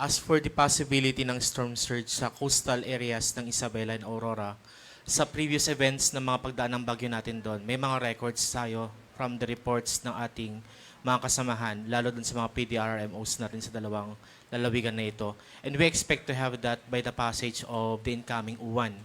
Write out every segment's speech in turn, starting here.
As for the possibility ng storm surge sa coastal areas ng Isabela and Aurora, sa previous events ng mga pagdaan ng bagyo natin doon, may mga records tayo from the reports ng ating mga kasamahan, lalo dun sa mga PDRMOs natin sa dalawang lalawigan na ito. And we expect to have that by the passage of the incoming uwan.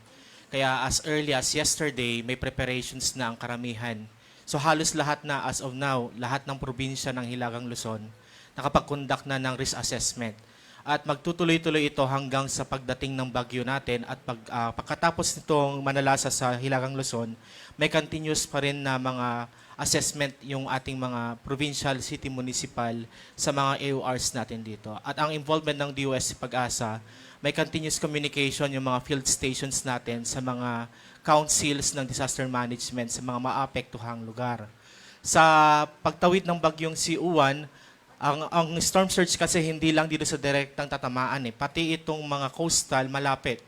Kaya as early as yesterday, may preparations na ang karamihan. So halos lahat na as of now, lahat ng probinsya ng Hilagang Luzon, nakapag-conduct na ng risk assessment. At magtutuloy-tuloy ito hanggang sa pagdating ng bagyo natin at pag, ah, pagkatapos nitong manalasa sa Hilagang Luzon, may continuous pa rin na mga assessment yung ating mga provincial, city, municipal sa mga AORs natin dito. At ang involvement ng DOS Pag-asa, may continuous communication yung mga field stations natin sa mga councils ng disaster management sa mga maapektuhang lugar. Sa pagtawid ng bagyong si Uwan, ang, ang storm surge kasi hindi lang dito sa direktang tatamaan eh. Pati itong mga coastal malapit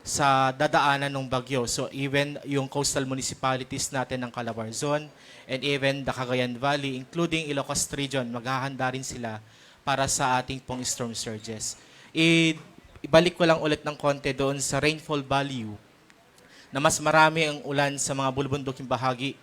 sa dadaanan ng bagyo. So even yung coastal municipalities natin ng Calabarzon and even the Cagayan Valley, including Ilocos Region, maghahanda rin sila para sa ating pong storm surges. I, ibalik ko lang ulit ng konti doon sa rainfall value na mas marami ang ulan sa mga bulubunduking bahagi.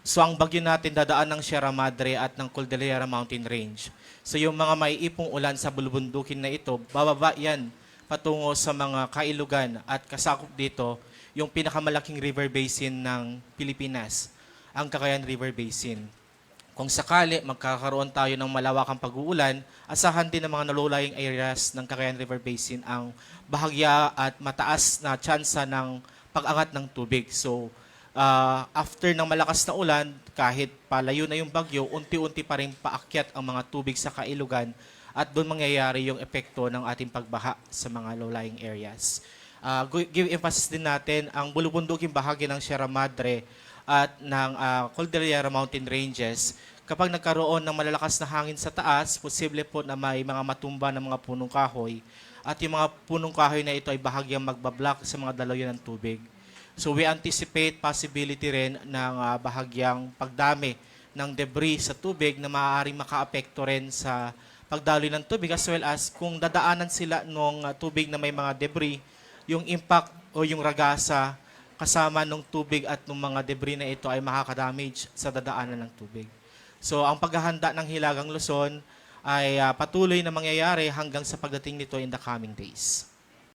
So ang bagyo natin dadaan ng Sierra Madre at ng Cordillera Mountain Range. So yung mga maiipong ulan sa bulubundukin na ito, bababa yan patungo sa mga kailugan at kasakop dito yung pinakamalaking river basin ng Pilipinas, ang Cagayan River Basin. Kung sakali magkakaroon tayo ng malawakang pag-uulan, asahan din ng mga nalulay areas ng Cagayan River Basin ang bahagya at mataas na tsansa ng pag-angat ng tubig. So, ah, after ng malakas na ulan, kahit palayo na yung bagyo, unti-unti pa rin paakyat ang mga tubig sa kailugan at doon mangyayari yung epekto ng ating pagbaha sa mga low-lying areas. Gu- give emphasis din natin ang bulubunduking bahagi ng Sierra Madre at ng ah, Cordillera Mountain Ranges. Kapag nagkaroon ng malalakas na hangin sa taas, posible po na may mga matumba ng mga punong kahoy at yung mga punong kahoy na ito ay bahagyang magbablock sa mga daloy ng tubig. So we anticipate possibility rin ng ah, bahagyang pagdami ng debris sa tubig na maaaring makaapekto rin sa pagdaloy ng tubig as well as kung dadaanan sila ng tubig na may mga debris, yung impact o yung ragasa kasama ng tubig at ng mga debris na ito ay makakadamage sa dadaanan ng tubig. So ang paghahanda ng Hilagang Luzon ay ah, patuloy na mangyayari hanggang sa pagdating nito in the coming days.